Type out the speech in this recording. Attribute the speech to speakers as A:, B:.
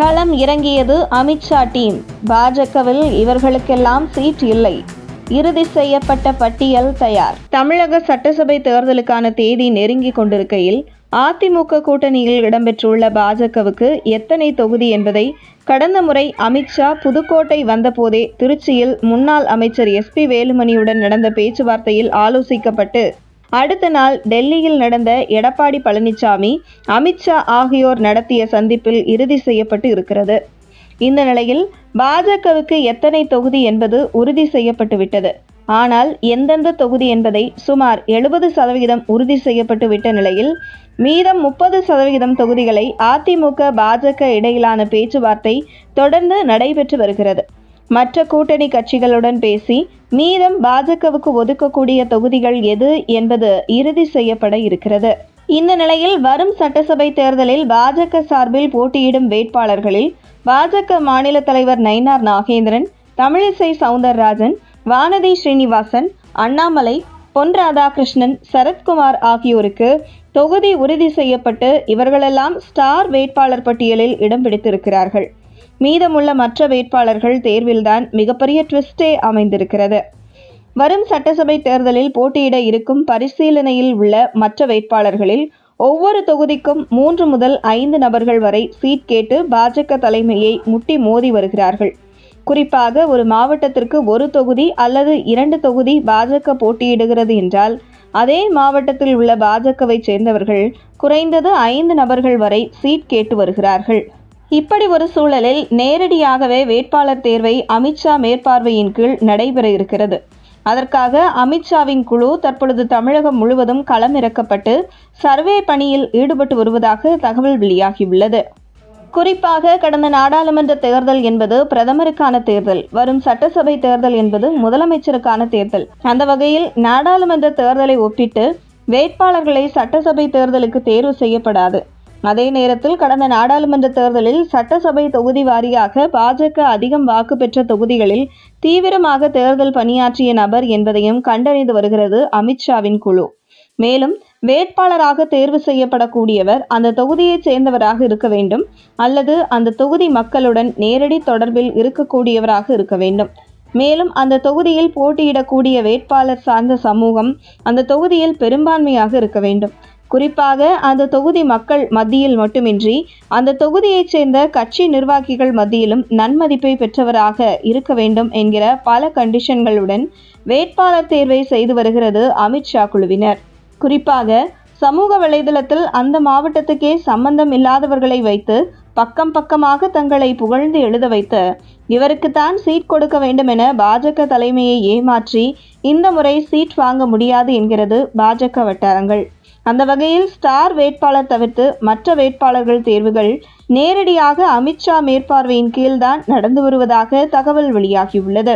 A: களம் இறங்கியது அமித்ஷா டீம். பாஜகவில் இவர்களுக்கெல்லாம் சீட் இல்லை. இறுதி செய்யப்பட்ட பட்டியல் தயார். தமிழக சட்டசபை தேர்தலுக்கான தேதி நெருங்கிக் கொண்டிருக்கையில் அதிமுக கூட்டணியில் இடம்பெற்றுள்ள பாஜகவுக்கு எத்தனை தொகுதி என்பதை கடந்த முறை அமித்ஷா புதுக்கோட்டை வந்தபோதே திருச்சியில் முன்னாள் அமைச்சர் எஸ்பி வேலுமணியுடன் நடந்த பேச்சுவார்த்தையில் ஆலோசிக்கப்பட்டு அடுத்த நாள் டெல்லியில் நடந்த எடப்பாடி பழனிசாமி அமித்ஷா ஆகியோர் நடத்திய சந்திப்பில் இறுதி செய்யப்பட்டு இருக்கிறது. இந்த நிலையில் பாஜகவுக்கு எத்தனை தொகுதி என்பது உறுதி செய்யப்பட்டு விட்டது. ஆனால் எந்தெந்த தொகுதி என்பதை சுமார் எழுபது சதவிகிதம் உறுதி செய்யப்பட்டு விட்ட நிலையில் மீதம் முப்பது சதவிகிதம் தொகுதிகளை அதிமுக பாஜக இடையிலான பேச்சுவார்த்தை தொடர்ந்து நடைபெற்று வருகிறது. மற்ற கூட்டணி கட்சிகளுடன் பேசி மீதம் பாஜகவுக்கு ஒதுக்கக்கூடிய தொகுதிகள் எது என்பது இறுதி செய்யப்பட இருக்கிறது. இந்த நிலையில் வரும் சட்டசபை தேர்தலில் பாஜக சார்பில் போட்டியிடும் வேட்பாளர்களில் பாஜக மாநில தலைவர் நயினார் நாகேந்திரன் தமிழிசை சவுந்தரராஜன் வானதி ஸ்ரீனிவாசன் அண்ணாமலை பொன் ராதாகிருஷ்ணன் சரத்குமார் ஆகியோருக்கு தொகுதி உறுதி செய்யப்பட்டு இவர்களெல்லாம் ஸ்டார் வேட்பாளர் பட்டியலில் இடம் பிடித்திருக்கிறார்கள். மீதமுள்ள மற்ற வேட்பாளர்கள் தேர்வில்தான் மிகப்பெரிய ட்விஸ்டே அமைந்திருக்கிறது. வரும் சட்டசபை தேர்தலில் போட்டியிட இருக்கும் பரிசீலனையில் உள்ள மற்ற வேட்பாளர்களில் ஒவ்வொரு தொகுதிக்கும் மூன்று முதல் ஐந்து நபர்கள் வரை சீட் கேட்டு பாஜக தலைமையை முட்டி மோதி வருகிறார்கள். குறிப்பாக ஒரு மாவட்டத்திற்கு ஒரு தொகுதி அல்லது இரண்டு தொகுதி பாஜக போட்டியிடுகிறது என்றால் அதே மாவட்டத்தில் உள்ள பாஜகவை சேர்ந்தவர்கள் குறைந்தது ஐந்து நபர்கள் வரை சீட் கேட்டு வருகிறார்கள். இப்படி ஒரு சூழலில் நேரடியாகவே வேட்பாளர் தேர்வை அமித்ஷா மேற்பார்வையின் கீழ் நடைபெற இருக்கிறது. அதற்காக அமித்ஷாவின் குழு தற்பொழுது தமிழகம் முழுவதும் களமிறக்கப்பட்டு சர்வே பணியில் ஈடுபட்டு வருவதாக தகவல் வெளியாகியுள்ளது. குறிப்பாக கடந்த நாடாளுமன்ற தேர்தல் என்பது பிரதமருக்கான தேர்தல் வரும் சட்டசபை தேர்தல் என்பது முதலமைச்சருக்கான தேர்தல். அந்த வகையில் நாடாளுமன்ற தேர்தலை ஒப்பிட்டு வேட்பாளர்களை சட்டசபை தேர்தலுக்கு தேர்வு செய்யப்படாது. அதே நேரத்தில் கடந்த நாடாளுமன்ற தேர்தலில் சட்டசபை தொகுதி வாரியாக பாஜக அதிகம் வாக்கு பெற்ற தொகுதிகளில் தீவிரமாக தேர்தல் பணியாற்றிய நபர் என்பதையும் கண்டறிந்து வருகிறது அமித்ஷாவின் குழு. மேலும் வேட்பாளராக தேர்வு செய்யப்படக்கூடியவர் அந்த தொகுதியைச் சேர்ந்தவராக இருக்க வேண்டும் அல்லது அந்த தொகுதி மக்களுடன் நேரடி தொடர்பில் இருக்கக்கூடியவராக இருக்க வேண்டும். மேலும் அந்த தொகுதியில் போட்டியிடக்கூடிய வேட்பாளர் சார்ந்த சமூகம் அந்த தொகுதியில் பெரும்பான்மையாக இருக்க வேண்டும். குறிப்பாக அந்த தொகுதி மக்கள் மத்தியில் மட்டுமின்றி அந்த தொகுதியைச் சேர்ந்த கட்சி நிர்வாகிகள் மத்தியிலும் நன்மதிப்பை பெற்றவராக இருக்க வேண்டும் என்கிற பல கண்டிஷன்களுடன் வேட்பாளர் தேர்வை செய்து வருகிறது அமித்ஷா குழுவினர். குறிப்பாக சமூக வலைதளத்தில் அந்த மாவட்டத்துக்கே சம்பந்தம் இல்லாதவர்களை வைத்து பக்கம் பக்கமாக தங்களை புகழ்ந்து எழுத வைத்து இவருக்குத்தான் சீட் கொடுக்க வேண்டும் என பாஜக தலைமையை ஏமாற்றி இந்த முறை சீட் வாங்க முடியாது என்கிறது பாஜக வட்டாரங்கள். அந்த வகையில் ஸ்டார் வேட்பாளர் தவிர்த்து மற்ற வேட்பாளர்கள் தேர்வுகள் நேரடியாக அமித்ஷா மேற்பார்வையின் கீழ்தான் நடந்து வருவதாக தகவல் வெளியாகியுள்ளது.